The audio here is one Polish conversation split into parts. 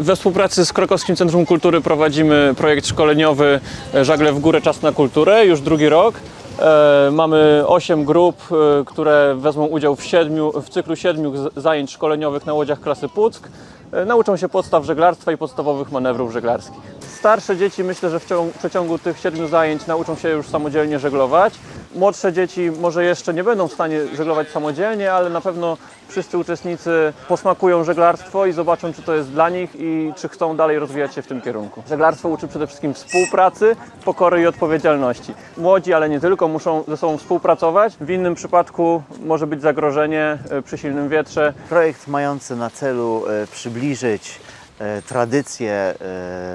We współpracy z Krakowskim Centrum Kultury prowadzimy projekt szkoleniowy e, Żagle w górę, czas na kulturę, już drugi rok. E, Mamy 8 grup, e, które wezmą udział w, siedmiu, w cyklu siedmiu zajęć szkoleniowych na łodziach klasy Puck. Nauczą się podstaw żeglarstwa i podstawowych manewrów żeglarskich. Starsze dzieci myślę, że w ciągu, w przeciągu tych siedmiu zajęć nauczą się już samodzielnie żeglować. Młodsze dzieci może jeszcze nie będą w stanie żeglować samodzielnie, ale na pewno wszyscy uczestnicy posmakują żeglarstwo i zobaczą, czy to jest dla nich i czy chcą dalej rozwijać się w tym kierunku. Żeglarstwo uczy przede wszystkim współpracy, pokory i odpowiedzialności. Młodzi, ale nie tylko, muszą ze sobą współpracować. W innym przypadku może być zagrożenie e, przy silnym wietrze. Projekt mający na celu e, przybliżyć e, tradycje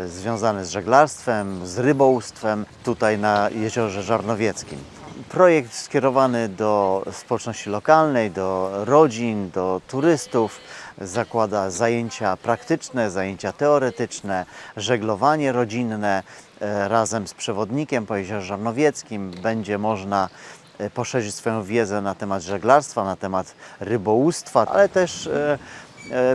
związane z żeglarstwem, z rybołówstwem tutaj na jeziorze Żarnowieckim. Projekt skierowany do społeczności lokalnej, do rodzin, do turystów. Zakłada zajęcia praktyczne, zajęcia teoretyczne, żeglowanie rodzinne. E, Razem z przewodnikiem po jeziorze Żarnowieckim będzie można e, poszerzyć swoją wiedzę na temat żeglarstwa, na temat rybołówstwa, ale też e,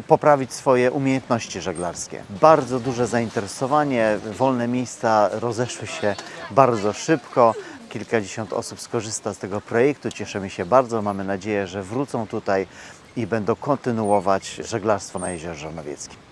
poprawić swoje umiejętności żeglarskie. Bardzo duże zainteresowanie, wolne miejsca rozeszły się bardzo szybko. Kilkadziesiąt osób skorzysta z tego projektu. Cieszymy się bardzo. Mamy nadzieję, że wrócą tutaj i będą kontynuować żeglarstwo na Jeziorze Żarnowieckim.